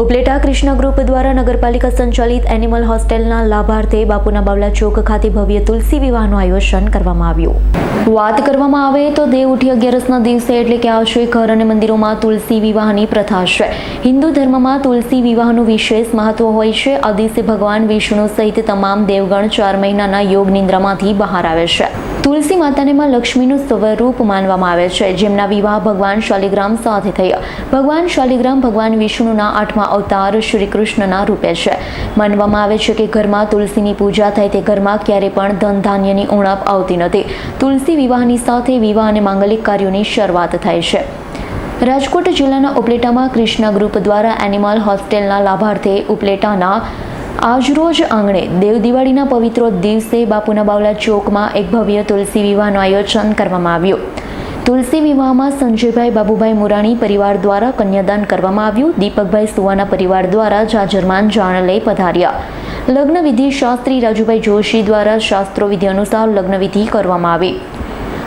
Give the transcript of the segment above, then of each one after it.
Upleta Krishna group દ્વારા નગરપાલિકા સંચાલિત એનિમલ હોસ્ટેલના લાભાર્થે બાપુના બાવલા ચોક ખાતે ભવ્ય તુલસી વિવાહનું આયોજન કરવામાં આવ્યું. વાત કરવામાં આવે તો દેવ ઉઠી અગિયારસના દિવસે એટલે કે આવશે ઘર અને મંદિરોમાં તુલસી વિવાહની પ્રથા છે હિન્દુ ધર્મમાં તુલસી વિવાહનું વિશેષ મહત્વ હોય છે. આ દિવસે ભગવાન વિષ્ણુ સહિત તમામ દેવગણ ચાર મહિનાના યોગ નિંદ્રામાંથી બહાર આવે છે. તુલસી માતાને માં લક્ષ્મીનું સ્વરૂપ માનવામાં આવે છે, જેમના વિવાહ ભગવાન શાલિગ્રામ સાથે થયા. ભગવાન શાલિગ્રામ ભગવાન વિષ્ણુના આઠમા અવતાર શ્રી કૃષ્ણના રૂપે છે. માનવામાં આવે છે કે ઘરમાં તુલસીની પૂજા થાય તે ઘરમાં ક્યારે પણ ધન ધાન્યની ઉણપ આવતી નથી. તુલસી વિવાહની સાથે વિવાહ અને માંગલિક કાર્યોની શરૂઆત થાય છે. રાજકોટ જિલ્લાના ઉપલેટામાં કૃષ્ણ ગ્રુપ દ્વારા એનિમલ હોસ્ટેલના લાભાર્થે ઉપલેટાના આજરોજ આંગણે દેવ દિવાળીના પવિત્ર દિવસે બાપુના બાવલા ચોકમાં એક ભવ્ય તુલસી વિવાહનું આયોજન કરવામાં આવ્યું. તુલસી વિવાહમાં સંજયભાઈ બાબુભાઈ મુરાણી પરિવાર દ્વારા કન્યાદાન કરવામાં આવ્યું. દીપકભાઈ સુવાના પરિવાર દ્વારા જાજરમાન જાણ લઈ પધાર્યા. લગ્ન વિધિ શાસ્ત્રી રાજુભાઈ જોશી દ્વારા શાસ્ત્રો વિધિ અનુસાર લગ્નવિધિ કરવામાં આવી.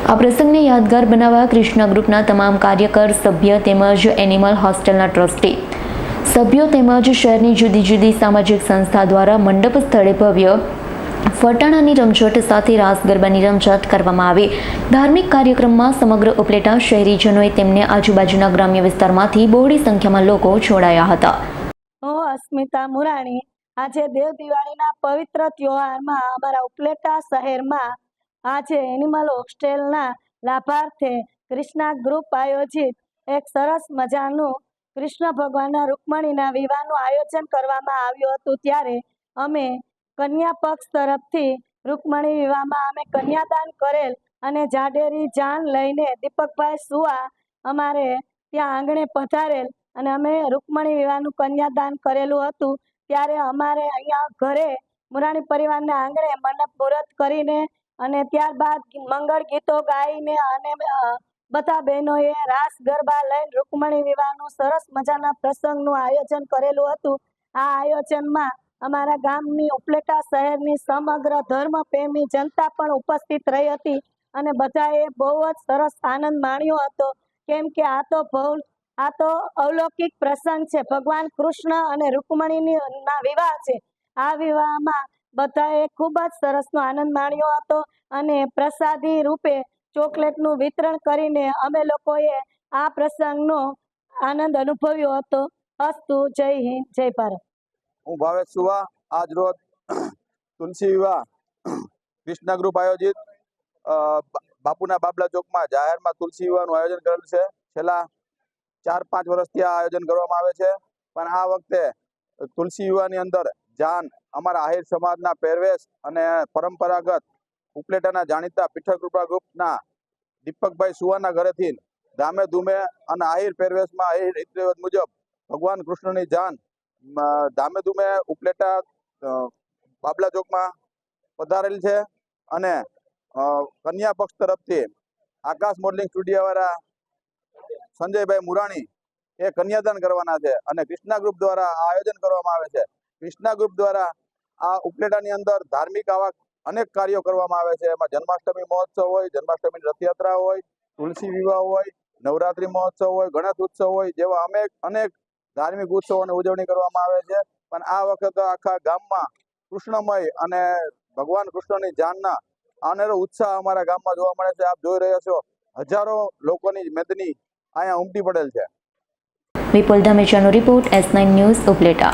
આ પ્રસંગને યાદગાર બનાવવા કૃષ્ણ ગ્રુપના તમામ કાર્યકર, સભ્ય તેમજ એનિમલ હોસ્ટેલના ટ્રસ્ટી સભ્યો તેમજ શહેરની જુદી જુદી સામાજિક સંસ્થા દ્વારા મંડપ સ્થળે ભવ્ય ફટાણાની રમઝટ સાથે રાસ ગરબાની રમઝટ કરવામાં આવી. ધાર્મિક કાર્યક્રમમાં સમગ્ર ઉપલેટા શહેરીજનોએ તેમને આજુબાજુના ગ્રામ્ય વિસ્તારમાંથી બહોળી સંખ્યામાં લોકો જોડાયા હતા. હું અસ્મિતા મુરાણી. આજે દેવ દિવાળીના પવિત્ર તહેવારમાં અમારા ઉપલેટા શહેરમાં આજે એનિમલ હોસ્ટેલના લાભાર્થે કૃષ્ણા ગ્રુપ આયોજિત એક સરસ મજાનું કૃષ્ણ ભગવાનના રૂકમણીના વિવાહનું આયોજન કરવામાં આવ્યું હતું ત્યારે અમે કન્યા પક્ષ તરફથી રૂકમણી વિવાહમાં અમે કન્યાદાન કરેલ અને જાડેરી જાન લઈને દીપકભાઈ સુવા અમારે ત્યાં આંગણે પધારેલ અને અમે રૂકમણી વિવાહનું કન્યાદાન કરેલું હતું. ત્યારે અમારે અહીંયા ઘરે મુરાણી પરિવારના આંગણે મંડપ મુહૂર્ત કરીને અને ત્યારબાદ મંગળ ગીતો ગાઈને અને બધા બહેનોએ રાસ, ગરબા લઈને રૂકમણી વિવાહનું સરસ મજાના પ્રસંગનું આયોજન કરેલું હતું. આ આયોજનમાં અમારા ગામની ઉપલેટા શહેરની સમગ્ર ધર્મ પ્રેમી જનતા પણ ઉપસ્થિત રહી હતી અને બધાએ બહુ જ સરસ આનંદ માણ્યો હતો. કેમ કે આ તો ભવ આ તો અવલૌકિક પ્રસંગ છે. ભગવાન કૃષ્ણ અને રૂકમણીની ના વિવાહ છે. આ વિવાહમાં બધાએ ખૂબ જ સરસનો આનંદ માણ્યો હતો અને પ્રસાદી રૂપે ચોકલેટનું વિતરણ કરીને અમે લોકોએ આ પ્રસંગનો આનંદ અનુભવ્યો હતો. અસ્તુ, જય હિન્દ, જય ભારત. હું ભાવેશ સુવા, આજ રોજ તુલસી વિવાહ કૃષ્ણ ગ્રુપ આયોજિત બાપુના બાબલા ચોકમાં જાહેરમાં તુલસી વિવાહનું આયોજન કરેલું છે. છેલ્લા ચાર પાંચ વર્ષથી આ આયોજન કરવામાં આવે છે. પણ આ વખતે તુલસી વિવાહની અંદર જાન અમારા આહિર સમાજના પહેરવેશ અને પરંપરાગત ઉપલેટાના જાણીતા પીઠકૃપા ગ્રુપના દીપકભાઈ સુવાના ઘરેથી ધામે ધૂમે અને આહિર પહેરવેશમાં આહિર રીતરિવાજ મુજબ ભગવાન કૃષ્ણની જાન ધામે ધૂમે ઉપલેટા બાબલા ચોકમાં પધારેલ છે અને કન્યા પક્ષ તરફથી આકાશ મોડલિંગ સ્ટુડિયોવાળા સંજયભાઈ મુરાણી એ કન્યાદાન કરવાના છે અને કૃષ્ણા ગ્રુપ દ્વારા આયોજન કરવામાં આવે છે. કૃષ્ણા ગ્રુપ દ્વારા આ ઉપલેટાની અંદર ધાર્મિક આવા અનેક કાર્યો કરવામાં આવે છે. એમાં જન્માષ્ટમી મહોત્સવ હોય, જન્માષ્ટમીની રથયાત્રા હોય, તુલસી વિવાહ હોય, નવરાત્રી મહોત્સવ હોય, ગણેશ ઉત્સવ હોય, જેવા અનેક અનેક ધાર્મિક ઉત્સવોની ઉજવણી કરવામાં આવે છે. પણ આ વખતે આખા ગામમાં કૃષ્ણમય અને ભગવાન કૃષ્ણની જાનના અનેરો ઉત્સાહ અમારા ગામમાં જોવા મળે છે. આપ જોઈ રહ્યા છો, હજારો લોકોની મેદની અહીંયા ઉમટી પડેલ છે. Vipul ધામેચાનો report S nine news Upleta.